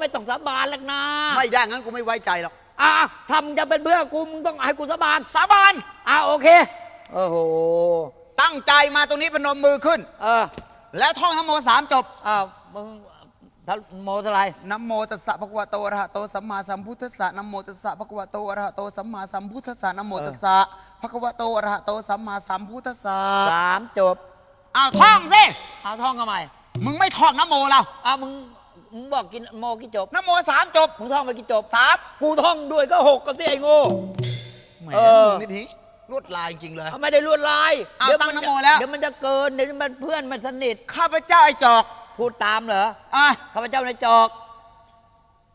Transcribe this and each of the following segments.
ไม่ต้องสาบานแล้วนะไม่ได้งั้นกูไม่ไว้ใจหรอก อะทำจะเป็นเพื่อนกูมึงต้องให้กูสาบานสาบาน อะโอเคโอ้โหตั้งใจมาตรงนี้พนมมือขึ้น เออแล้วท่องนโมสามจบอ้าวมึงทะโมสไลด์นะโมตัสสะภะคะวะโตอะระหะโตสัมมาสัมพุทธัสสะนะโมตัสสะภะคะวะโตอะระหะโตสัมมาสัมพุทธัสสะนะโมตัสสะภะคะวะโตอะระหะโตสัมมาสัมพุทธัสสะสามจบอ้าวท่องสิเอาท่องทำไมมึงไม่ท่องนะโมเราอ้าวมึง มึงบอกกินโมกี่จบนะโมสามจบมึงท่องไปกี่จบสามกูท่องด้วยก็หกก็สิไอ้โง่แหมเออมึงนี่ทีลวดลายจริงๆเลย เขาไม่ได้ลวดลายเอาเดี๋ยวตั้งจะนะโมแล้ว เดี๋ยวมันจะเกินเดี๋ยวมันเพื่อนมันสนิท ข้าพเจ้าไอ้จอก พูดตามเหรอ อะ ข้าพเจ้าในจอก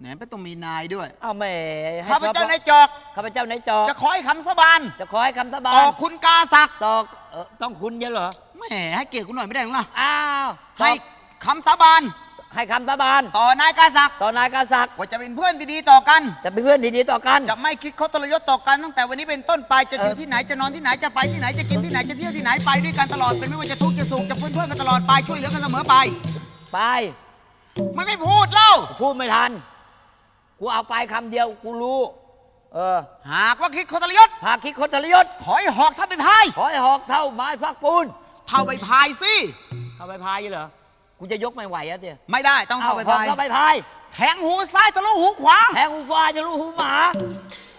แหนไม่ต้องมีนายด้วยเอาแหม่ให้ข้าพเจ้าพในระจอก ข้าพเจ้าในจอก จะขอให้คำสาบาน จะขอให้คำสาบาต่อนคุณกาศักดิ์ตอกเอ่อต้องคุณเยอะเหรอ แหมให้เกียรติกูหน่อยไม่ได้หรอล่ะอ้าว ให้คำสาบาน ให้คำสาบาน ต่อนายกาศักดิ์ต่อนายกษัตริย์ว่าจะเป็นเพื่อนที่ดีต่อกัน จะเป็นเพื่อนที่ดีต่อกัน จะไม่คิดคดทรยศต่อกันตั้งแต่วันนี้เป็นต้นไปจะอยู่เออที่ไหนจะนอนที่ไหนจะไปที่ไหนจะกินที่ไหนจะเที่ยวที่ไหนไปด้วยกันตลอดเป็นไม่ว่าจะทุกข์จะสุขจะเพื่อนเพื่อนกันตลอดไปช่วยเหลือกันเสมอไปไป มันไม่พูดเล่า พูดไม่ทัน กูเอาไปคำเดียว กูรู้ เออ หากว่าคิดคดทรยศหากคิดคนทรยศถอยหอกถ้าไปพายขอให้หอกเท่าไม้ฟักปูนเท่าไปพายสิเอาไปพายเหรอ กูจะยกไม่ไหวอะเตี้ยไม่ได้ต้องเอาเท่าไปหอกพายเข้าไปพาย แทงหูซ้ายทะลุหูขวา แทงหูฟ้าจะรู้หูหมา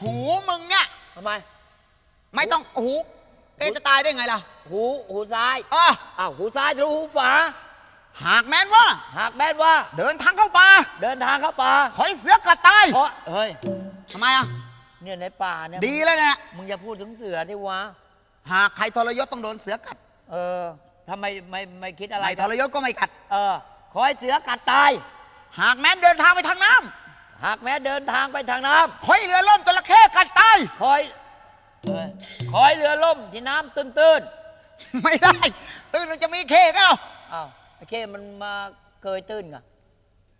หูมึงเนี่ยทำไม ไม่ต้องหูเอะจะตายได้ไงล่ะหูหูซ้ายอะอ้าวหูซ้ายจะรู้หูฝาหากแม้นว่า หากแม้นว่า เดินทางเข้าป่าเดินทางเข้าป่าถอยเสือกัดตายเพราะเฮ้ยทำไมอะเนี่ยในป่าเนี่ยดีแล้วเนี่ยมึงอย่าพูดถึงเสือที่วะหากใครทรยศต้องโดนเสือกัด เออ ทำไมไม่ไม่คิดอะไรไม่ทรยศก็ไม่กัด เออขอให้เสือกัดตาย หากแม้นเดินทางไปทางน้ำหากแม้เดินทางไปทางน้ำถอยเรือล่มจระเข้กัดตาย คอยเอ้ยคอยเรือล่มที่น้ำตื้นไม่ได้ ตื่นมันจะมีเข้ก็เอาๆอ้าวไอ้เคมันมาเคยตื้นไง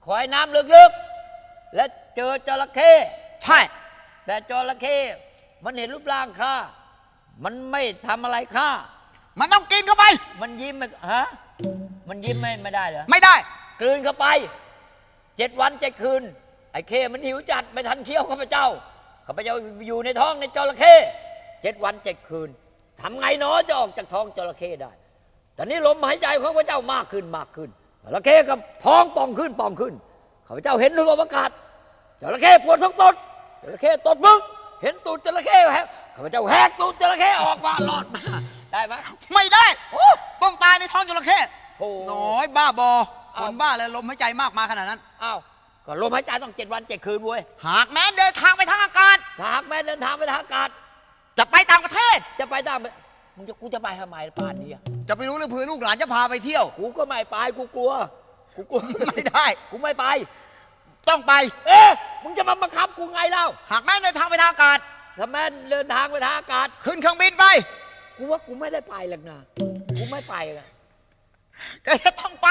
คอยน้ำลึกๆ และเจอจระเข้ ใช่ แต่จระเข้มันเห็นรูปร่างข้า มันไม่ทำอะไรข้า มันต้องกินเข้าไป มันยิ้มไม่ฮะ มันยิ้มไม่ไม่ได้เหรอ ไม่ได้ กลืนเข้าไป เจ็ดวันเจ็ดคืน ไอ้เคมันหิวจัดไม่ทันเคี้ยวข้าพเจ้า ข้าพเจ้าอยู่ในท้องในจระเข้เจ็ดวันเจ็ดคืน ทำไงเนาะจะออกจากท้องจระเข้ได้ แต่นี้ลมหายใจของพระเจ้ามากขึ้นมากขึ้น จระเข้กับท้องป่องขึ้นป่องขึ้น ข้าพเจ้าเห็นในอวกาศ จระเข้ปวดท้องตด จระเข้ตดมึง เห็นตูดจระเข้แฮกข้าพเจ้าแหกตูดจระเข้ออกมาหลอดมา ได้ไหม ไม่ได้ต้องตายในท้องจระเข้โอ้น้อยบ้าบอเอาคนบ้าเลยลมหายใจมากมาขนาดนั้น อ้าว ก็ลมหายใจต้องเจ็ดวันเจ็ดคืนเว้ยหากแม้นเดินทางไปทางอากาศถ้าหากแม่เดินทางไปทางอากาศ จะไปต่างประเทศ จะไปตามมึงจะกูจะไปทำไมป่านนี้อะจะไปรู้หรือเพื่อลูกหลานจะพาไปเที่ยว กูก็ไม่ไป กูกลัว กูกลัว ไม่ได้ กูไม่ไป ต้องไป เอ๊ะ มึงจะมาบังคับกูไงเล่าหากแม้นเดินทางไปทางอากาศ ถ้าแม่เดินทางไปทางอากาศ ขึ้นเครื่องบินไป กูว่ากูไม่ได้ไปหรอกนะกูไม่ไปอะก็จะต้องไป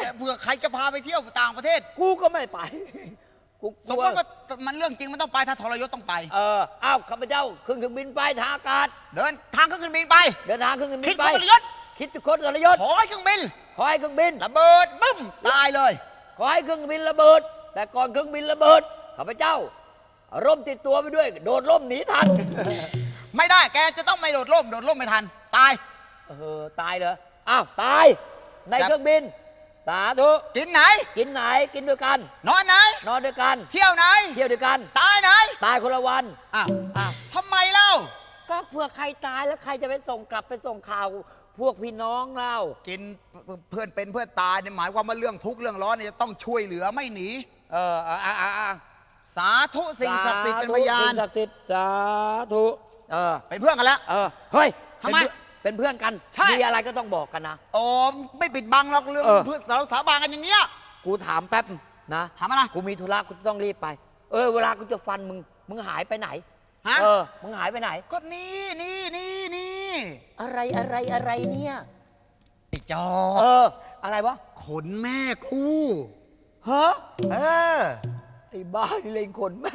แต่เผื่อใครจะพาไปเที่ยวต่างประเทศ กูก็ไม่ไป กูกสมลัวมติว่ามันเรื่องจริงมันต้องไปถ้าทรยศต้องไป เอออ้าวข้าพเจ้าขึ้นเครื่องบินไปทางอากาศ เดินทางขึ้นเครื่องบินไป เดินทางขึ้นเครื่องบิคิดนคไปนทรยศคิดทุกคนทรยศขอให้เครื่องบินขอให้เครื่องบิน ระเบิดบึ้มตายเลย ขอให้เครื่องบินระเบิด แต่ก่อนเครื่องบินระเบิดข้าพเจ้าเอาร่มติดตัวไปด้วย โดดร่มหนีทัน ไม่ได้แกจะต้องไม่โดดร่มโดดร่มไม่ทัน ตาย เออตายเหรออ้าวตายในครับเครื่องบินสาธุกินไหน กินไหนกินด้วยกัน นอนไหน นอนด้วยกัน เที่ยวไหน เที่ยวด้วยกัน ตายไหน ตายคนละวันอ้าวอ้าวทำไมเล่า ก็เพื่อใครตายแล้วใครจะไปส่งกลับไปส่งข่าว พวกพี่น้องเรา กินเพื่อนเป็นเพื่อนตายเนี่ยหมายความว่าเรื่องทุกข์เรื่องร้อนเนี่ยจะต้องช่วยเหลือไม่หนี เอออ่าอ่าอ่าอ่าสาธุสิ่งศักดิ์สิทธิ์เป็นพยานสิ่งศักดิ์สิทธิ์สาธุ เออ เป็นเพื่อนกันแล้ว เออ เฮ้ยทำไมเป็นเพื่อนเป็นเพื่อนกัน ใช่ มีอะไรก็ต้องบอกกันนะ โอ้ไม่ปิดบังหรอกเรื่องเออ เพื่อนสาวสาบานกันอย่างเงี้ยกูถามแป๊บนะถามอะไรกูมีธุระกูจะต้องรีบไป เออ เวลากูจะฟันมึง มึงหายไปไหนฮะ เออ มึงหายไปไหน ก็นี่นี่นี่นี่อะไรอะไรอะไรเนี่ย ไอ้จอเออ อะไรวะขนแม่กูฮะเออไอ้บ้านี่เลงขนแม่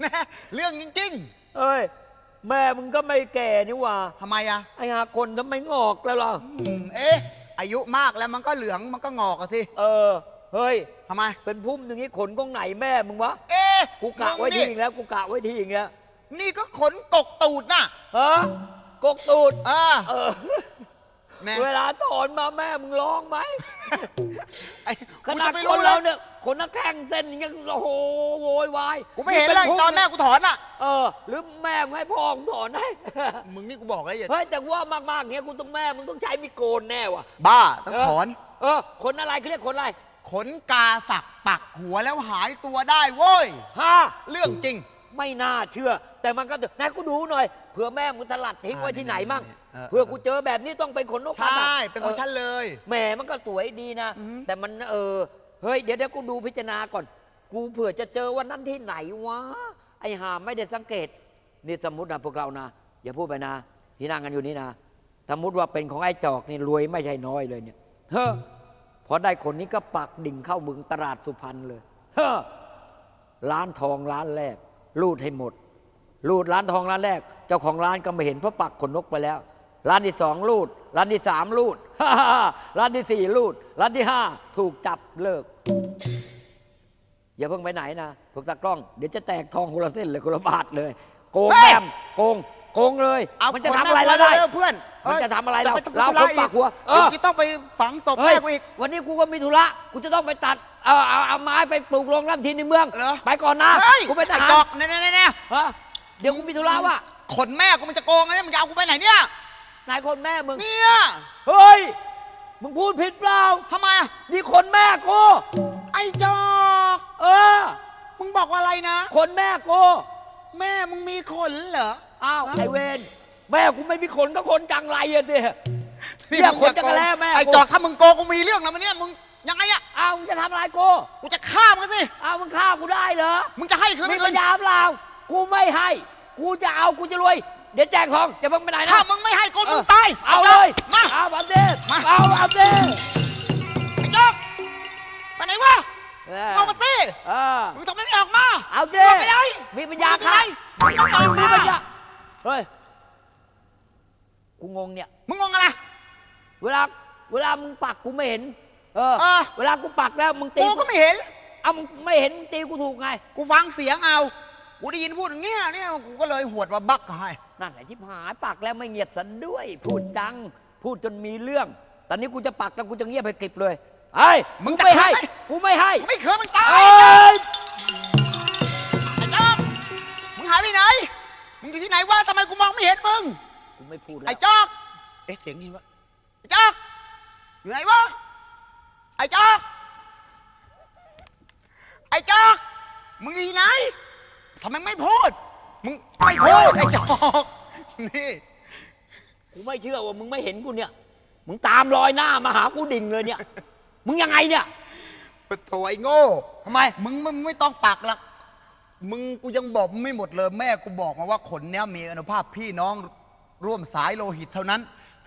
แม่เรื่องจริง เอ้ย แม่มึงก็ไม่แก่นี่หว่าๆทำไมอะไอ้หาคนทำไมงอกแล้วล่ะอืมเอ๊ะ อายุมากแล้วมันก็เหลืองมันก็งอกอะสิเออ เฮ้ย ทำไม เป็นพุ่มอย่างนี้ขนกองไหนแม่มึงวะเอ๊ะกูกะไว้มึงทีนี่อีกแล้วกูกะไว้ทีอีกแล้วนี่ก็ขนกกตูดน่ะ ฮะกกตูด อ่า เออ แม่เวลาถอนมาแม่มึงร้องไหมไอ้ขนาดกูจะไม่ครู้นแล้เราวเนี่ยคนนักแข่งเส้นยังโอ้โหโวยวายกูไม่เห็นเลยป็ตอนแม่กูถอนอะ เออ หรือแม่มึงให้พ่อมึงถอนให้ มึงนี่กูบอกเลยอย่าเฮ้ยแต่ว่ามากๆเงี้ยกูต้องแม่มึงต้องใช้มีดโกนแน่ว่ะบ้าต้องถอน เออขนอะไรเขาเรียกขนอะไรขนกาสักปักหัวแล้วหายตัวได้เว้ย ฮะเรื่องจริง ไม่น่าเชื่อ แต่มันก็ไหนกูดูหน่อยเผื่อแม่มึงถลัดทิ้งไว้ที่ไหนมั่งเออ เผื่อกูเจอแบบนี้ต้องเป็นขนนกใชกาสั่เป็นของฉันเลย แหมมันก็สวยดีนะ อือหือ แต่มันเออเฮ้ยเดี๋ยวเดี๋ยวกูดูพิจารณาก่อน กูเผื่อจะเจอวันนั้นที่ไหนวะไอ้หาไม่ได้สังเกตนี่สมมตินะพวกเรานะอย่าพูดไปนะ ที่นั่งกันอยู่นี่นะสมมติว่าเป็นของไอ้จอกนี่รวยไม่ใช่น้อยเลยเนี่ยเฮ้อพอได้คนนี้ก็ปักดิ่งเข้าเมืองตลาดสุพรรณเลยเฮ้อร้านทองร้านแรก รูดให้หมด รูดร้านทองร้านแรก เจ้าของร้านก็ไม่เห็นเพราะปักขนนกไปแล้ว ร้านที่สองรูด ร้านที่สามรูดร้านที่สี่รูด ร้านที่ห้าถูกจับเลิก อย่าเพิ่งไปไหนนะพวกตากล้อง เดี๋ยวจะแตกทองคนละเส้นเลยคนละบาทเลย โกงเฮ้ยแม่มโกง โกงเลย เอามันจะทำอะไรเราได้เร็วๆเพื่อนมันจะทำอะไรเราปทำเราธุคนปักหัวเอเอออต้องไปฝังศพเฮ้แม่ยกูอีก วันนี้กูก็มีธุระกูจะต้องไปตัดเอาเอาเอาไม้ไปปลูกโรงน้ำทินในเมือง เหรอ ไปก่อนนะเฮ้ยกูเป็นทไอ้หารจอกเนี่ยเนี่ยเนี่ยฮะเดี๋ยวกูมีธุระว่ะขนแม่กูมันจะโกงไงเนี่ยมึงจะเอากูไปไหนเนี่ยนายคนแม่มึงเนี่ยเฮ้ยมึงพูดผิดเปล่าทำไมอะนี่คนแม่กูไอ้จอกเออ มึงบอกว่าอะไรนะ คนแม่กูแม่มึงมีขนเหรอ อ้าวไอเวนแม่กูไม่มีขนก็คนจังไรอะสินี่เนี่ยมึงคนจักรแล้แม่กูไอ้จอกถ้ามึงโกงกูมีเรื่องนะมันเนี่ยมึงยังไงอะอ้าวมึงจะทำอะไรกูกูจะฆ่ามึงสิอ้าวมึงฆ่ากูได้เหรอมึงจะให้คืนมีไม่คืปันญญาเปล่ากูไม่ให้ กูจะเอากูจะรวย เดี๋ยวแจกทองอย่าเพิ่งไปไหนนะถ้ามึงไม่ให้กูมึงตายเอาเลยมาเอาเอาเด้มาเอาเอาเด้ไอ้จอกไปไหนวะเอามาสิเออมึงทำไมไม่ออกมาเอาเด้เอาไปเลยมีปัญญามึงจะค่ะไปมึงต้องออกมีมาปัญญา เฮ้ย กูงงเนี่ย มึงงงอะไร เวลา เวลามึงปักกูไม่เห็น เออเออเวลากูปักแล้วมึงตีกูก็ไม่เห็น เอามึงไม่เห็นตีกูถูกไง กูฟังเสียงเอา กูได้ยินพูดอย่างเงี้ยเนี่ยกูก็เลยหวดว่าบักให้ นั่นแหละที่หายปักแล้วไม่เงียบสันด้วย พูดจัง พูดจนมีเรื่อง ตอนนี้กูจะปักแล้วกูจะเงียบไปกริบเลยไอ้ยมึงกูจะไม่ให้ฆ่าไหม กูไม่ให้ไม่เคยมึงตายเอ้ยไอ้จอกมึงหายไปไหน มึงอยู่ที่ไหนวะทำไมกูมองไม่เห็นมึง กูไม่พูดแล้วไอ้จอกเอ๊ะเสียงนี้วะไอ้จอก อยู่ไหนวะ ไอ้จอก ไอ้จอก มึงอยู่ที่ไหนทำไมไม่พูด มึงไม่พูดไอ้จอกนี่กูไม่เชื่อว่ามึงไม่เห็นกูเนี่ย มึงตามรอยหน้ามาหากูดิ่งเลยเนี่ย มึงยังไงเนี่ยปะโถไอ้โง่ทำไม มึงมึงไม่ต้องปักหรอก มึงกูยังบอกมึงไม่หมดเลย แม่กูบอกมาว่าขนเนี้ยมีอนุภาพพี่น้องร่วมสายโลหิตเท่านั้น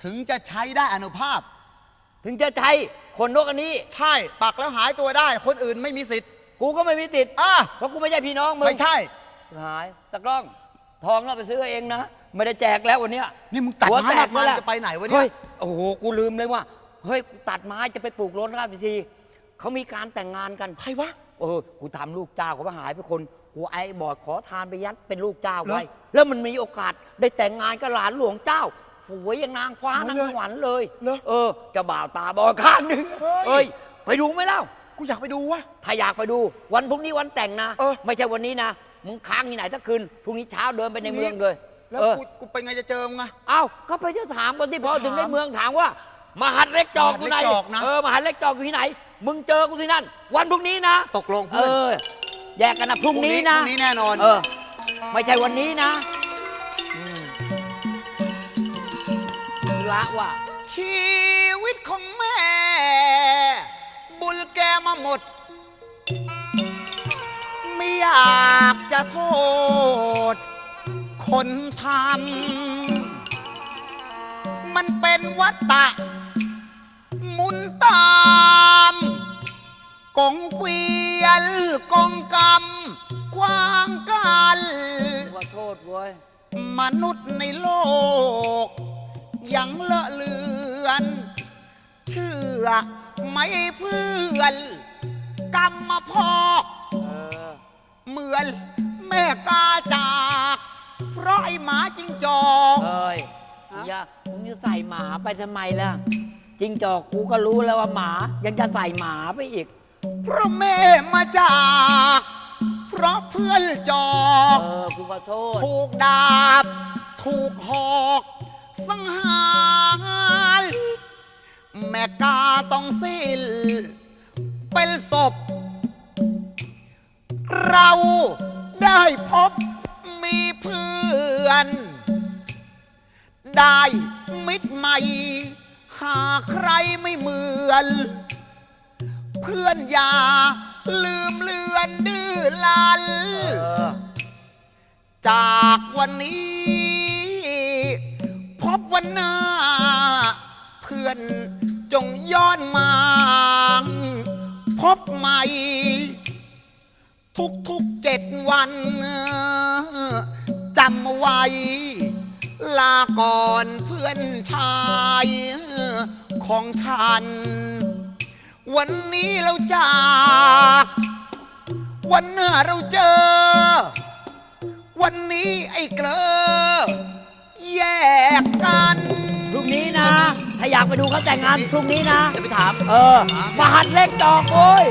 ถึงจะใช้ได้อนุภาพ ถึงจะใช้คนนกอันนี้ ใช่ปักแล้วหายตัวได้ คนอื่นไม่มีสิทธิ์กูก็ไม่มีติดอะเพราะกูไม่ใช่พี่น้องมึงไม่ใช่ หายตะกล้อง ทองเราไปซื้อเองนะ ไม่ได้แจกแล้ววันเนี้ยนี่มึงตัดหัวไม้แตมากหมดแล้วจะไปไหนวะเนี่ยเฮ้ยโอ้โหกูลืมเลยว่าเฮ้ยกูตัดไม้จะไปปลูกโรนราชพิธีเขามีการแต่งงานกัน ใครวะ เออ กูทำลูกเจ้าเขาว่าหายไปคน กูไอ้บอดขอทานไปยัดเป็นลูกเจ้าไว้เหรอแล้วมันมีโอกาสได้แต่งงานกับหลานหลวงเจ้าสวยอย่างนางฟ้าสวยนางเลยสวรรค์เลยเหรอเออเจะบ่าวตาบอดข้างหนึ่งเฮ้ยเอ้ยไปดูไหมเล่ากูอยากไปดูวะถ้าอยากไปดู วันพรุ่งนี้วันแต่งนะเออไม่ใช่วันนี้นะมึงค้างที่ไหนสักคืนพรุ่งนี้เช้าเดินไปในเมืองเลยแล้วเออกูกูไปไงจะเจอมึงอะเอ้าก็ไปเที่ยวถามกันที่พอถามถึงในเมืองถามว่ามหัดเล็กจอกอยู่ไหนมหาดเล็กจอกนะเออมหัดเล็กจอกอยู่ที่ไหน มึงเจอกูที่นั่น วันพรุ่งนี้นะ ตกลงเอเพื่อนอ แยกกันนะพรุ่งนี้นะ พรุ่งนี้แน่นอน เออ ไม่ใช่วันนี้นะอืมละว่าชีวิตของแม่ บุญแกมาหมด ไม่อยากจะโทษ คนทำ มันเป็นวัตตะหมุนตาม กองเกวียนกองกรรมกว้างกัน ขอโทษเว้ย มนุษย์ในโลก ยังเลอะเลือน เชื่อไหมเพื่อน กรรมมาพอกเออ เหมือนแม่กาจาก เพราะไอ้หมาจิงจอก เอ้ยอย่ามึงจะใส่หมาไปทำไมล่ะ จริงจอกกูก็รู้แล้วว่าหมา ยังจะใส่หมาไปอีก เพราะแม่มาจาก เพราะเพื่อนจอกเออกูขอโทษ ถูกดาบ ถูกหอกสังหารแม่กาต้องสิ้นเป็นศพ เราได้พบมีเพื่อน ได้มิตรใหม่ หาใครไม่เหมือน เพื่อนอย่าลืมเลือนดื้อลัน จากวันนี้ พบวันหน้า เพื่อนจงย้อนมา พบใหม่ ทุกๆเจ็ดวันจำไว้ ลาก่อนเพื่อนชายของฉัน วันนี้เราจากวันหน้าเราเจอ วันนี้ไอ้เกลอแยกกันพรุ่งนี้นะ ถ้าอยากไปดูเขาแต่งงานพรุ่งนี้นะ จะไปถาม เออมหัดเล็กจอกโอ้ย